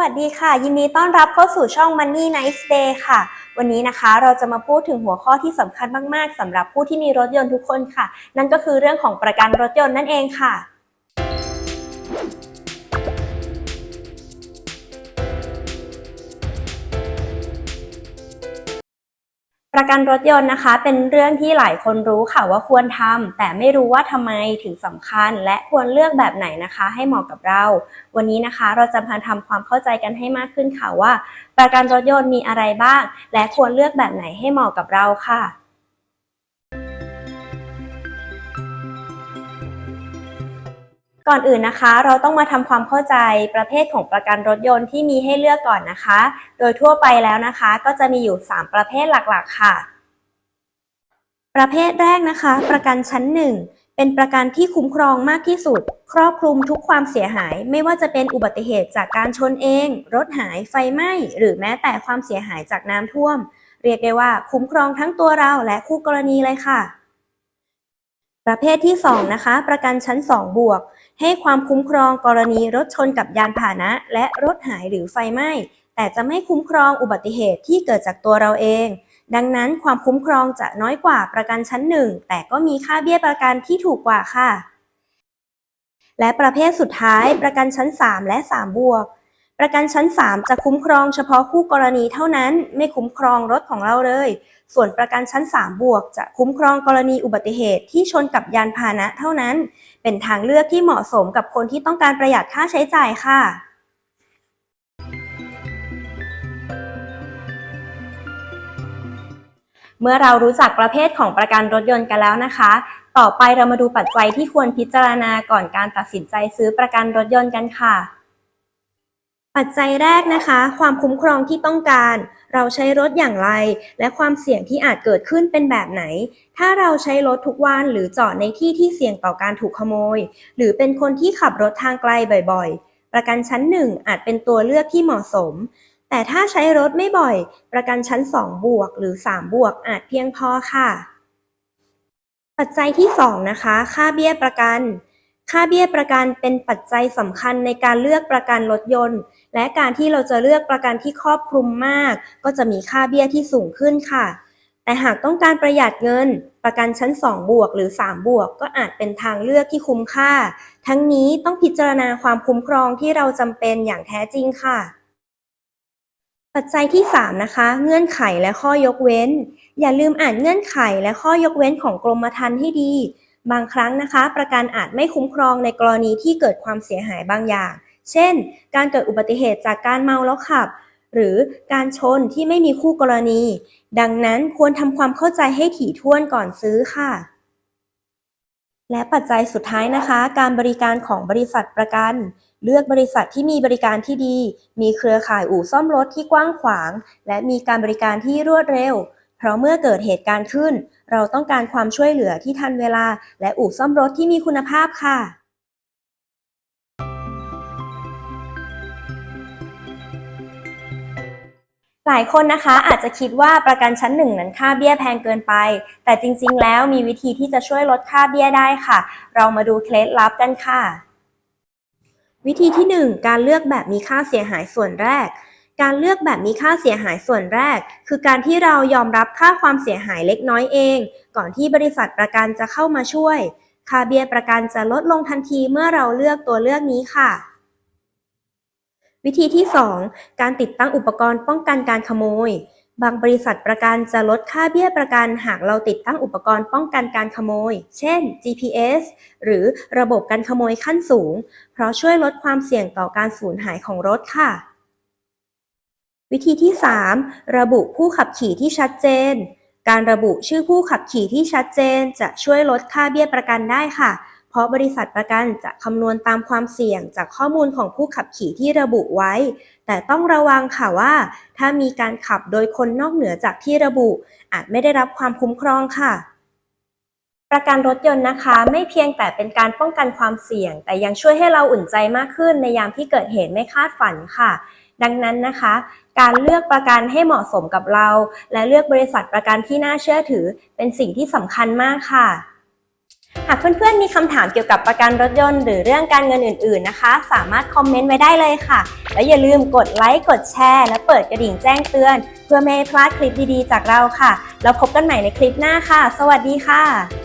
วัสดีค่ะ ยินดีต้อนรับเข้าสู่ช่อง Money Nice Day ค่ะ วันนี้นะคะเราจะมาพูดถึงหัวข้อที่สำคัญมาก ๆสำหรับผู้ที่มีรถยนต์ทุกคนค่ะ นั่นก็คือเรื่องของประกันรถยนต์นั่นเองค่ะ ประกันรถยนต์นะคะ เป็นเรื่องที่หลายคนรู้ค่ะว่าควรทำแต่ไม่รู้ว่าทำไมถึงสำคัญ และควรเลือกแบบไหนนะคะ ให้เหมาะกับเรา วันนี้นะคะเราจะมาทำความเข้าใจกันให้มากขึ้นค่ะว่า ประกันรถยนต์มีอะไรบ้าง และควรเลือกแบบไหนให้เหมาะกับเราค่ะ ก่อนอื่นนะคะ เราต้องมาทำความเข้าใจประเภทของประกันรถยนต์ที่มีให้เลือกก่อนนะคะ โดยทั่วไปแล้วนะคะ ก็จะมีอยู่ 3 ประเภทหลักๆ ค่ะ ประเภทแรกนะคะ ประกันชั้น 1 เป็นประกันที่คุ้มครองมากที่สุด ครอบคลุมทุกความเสียหาย ไม่ว่าจะเป็นอุบัติเหตุจากการชนเอง รถหายไฟไหม้ หรือแม้แต่ความเสียหายจากน้ำท่วม เรียกได้ว่าคุ้มครองทั้งตัวเราและคู่กรณีเลยค่ะ ประเภทที่ 2 นะคะ ประกันชั้น 2 บวก ให้ความคุ้มครองกรณีรถชนกับยานพาหนะ และรถหายหรือไฟไหม้ แต่จะไม่คุ้มครองอุบัติเหตุที่เกิดจากตัวเราเอง ดังนั้นความคุ้มครองจะน้อยกว่าประกันชั้น 1 แต่ก็มีค่าเบี้ยประกันที่ถูกกว่าค่ะ และประเภทสุดท้ายประกันชั้น 3 และ 3 บวก ประกันชั้น 3 จะคุ้มครองเฉพาะคู่กรณีเท่านั้นไม่คุ้มครองรถของเราเลย ส่วนประกันชั้น 3 บวก จะคุ้มครองกรณีอุบัติเหตุที่ชนกับยานพาหนะเท่านั้น เป็นทางเลือกที่เหมาะสมกับคนที่ต้องการประหยัดค่าใช้จ่ายค่ะเมื่อเรารู้จักประเภทของประกันรถยนต์กันแล้วนะคะ ต่อไปเรามาดูปัจจัยที่ควรพิจารณาก่อนการตัดสินใจซื้อประกันรถยนต์กันค่ะ ปัจจัยแรกนะคะ ความคุ้มครองที่ต้องการ เราใช้รถอย่างไร และความเสี่ยงที่อาจเกิดขึ้นเป็นแบบไหน ถ้าเราใช้รถทุกวันหรือจอดในที่ที่เสี่ยงต่อการถูกขโมย หรือเป็นคนที่ขับรถทางไกลบ่อยๆ ประกันชั้น 1 อาจเป็นตัวเลือกที่เหมาะสม แต่ถ้าใช้รถไม่บ่อย ประกันชั้น 2 บวก หรือ 3 บวกอาจเพียงพอค่ะ ปัจจัยที่ 2 นะคะ ค่าเบี้ยประกัน ค่าเบี้ยประกันเป็นปัจจัยสำคัญในการเลือกประกันรถยนต์ และการที่เราจะเลือกประกันที่ครอบคลุมมาก ก็จะมีค่าเบี้ยที่สูงขึ้นค่ะ แต่หากต้องการประหยัดเงิน ประกันชั้น 2 บวกหรือ 3 บวก ก็อาจเป็นทางเลือกที่คุ้มค่า ทั้งนี้ต้องพิจารณาความคุ้มครองที่เราจำเป็นอย่างแท้จริงค่ะปัจจัยที่ 3 นะคะ เงื่อนไขและข้อยกเว้น อย่าลืมอ่านเงื่อนไขและข้อยกเว้นของกรมธรรม์ให้ดี บางครั้งนะคะ ประกันอาจไม่คุ้มครองในกรณีที่เกิดความเสียหายบางอย่าง เช่น การเกิดอุบัติเหตุจากการเมาแล้วขับ หรือการชนที่ไม่มีคู่กรณี ดังนั้นควรทำความเข้าใจให้ถี่ถ้วนก่อนซื้อค่ะ และปัจจัยสุดท้ายนะคะ การบริการของบริษัทประกัน เลือกบริษัทที่มีบริการที่ดี มีเครือข่ายอู่ซ่อมรถที่กว้างขวาง และมีการบริการที่รวดเร็ว เพราะเมื่อเกิดเหตุการณ์ขึ้น เราต้องการความช่วยเหลือที่ทันเวลา และอู่ซ่อมรถที่มีคุณภาพค่ะหลายคนนะคะอาจจะคิดว่าประกันชั้นหนึ่งนั้นค่าเบี้ยแพงเกินไป แต่จริงๆ แล้วมีวิธีที่จะช่วยลดค่าเบี้ยได้ค่ะ เรามาดูเคล็ดลับกันค่ะ วิธีที่ 1 การเลือกแบบมีค่าเสียหายส่วนแรก การเลือกแบบมีค่าเสียหายส่วนแรก คือการที่เรายอมรับค่าความเสียหายเล็กน้อยเอง ก่อนที่บริษัทประกันจะเข้ามาช่วย ค่าเบี้ยประกันจะลดลงทันทีเมื่อเราเลือกตัวเลือกนี้ค่ะ วิธีที่ 2 การติดตั้งอุปกรณ์ป้องกันการขโมย บางบริษัทประกันจะลดค่าเบี้ยประกัน หากเราติดตั้งอุปกรณ์ป้องกันการขโมย เช่น GPS หรือระบบการขโมยขั้นสูง เพราะช่วยลดความเสี่ยงต่อการสูญหายของรถค่ะ วิธีที่ 3 ระบุผู้ขับขี่ที่ชัดเจน การระบุชื่อผู้ขับขี่ที่ชัดเจน จะช่วยลดค่าเบี้ยประกันได้ค่ะ เพราะบริษัทประกันจะคำนวณตามความเสี่ยงจากข้อมูลของผู้ขับขี่ที่ระบุไว้ แต่ต้องระวังค่ะว่า ถ้ามีการขับโดยคนนอกเหนือจากที่ระบุ อาจไม่ได้รับความคุ้มครองค่ะ ประกันรถยนต์นะคะ ไม่เพียงแต่เป็นการป้องกันความเสี่ยง แต่ยังช่วยให้เราอุ่นใจมากขึ้นในยามที่เกิดเหตุไม่คาดฝันค่ะ ดังนั้นนะคะ การเลือกประกันให้เหมาะสมกับเรา และเลือกบริษัทประกันที่น่าเชื่อถือ เป็นสิ่งที่สำคัญมากค่ะ หากเพื่อนๆมีคำถามเกี่ยวกับประกันรถยนต์หรือเรื่องการเงินอื่น ๆนะคะ สามารถคอมเมนต์ไว้ได้เลยค่ะ แล้วอย่าลืมกดไลค์กดแชร์และเปิดกระดิ่งแจ้งเตือน เพื่อไม่ให้พลาดคลิปดีๆ จากเราค่ะ แล้วพบกันใหม่ในคลิปหน้าค่ะ สวัสดีค่ะ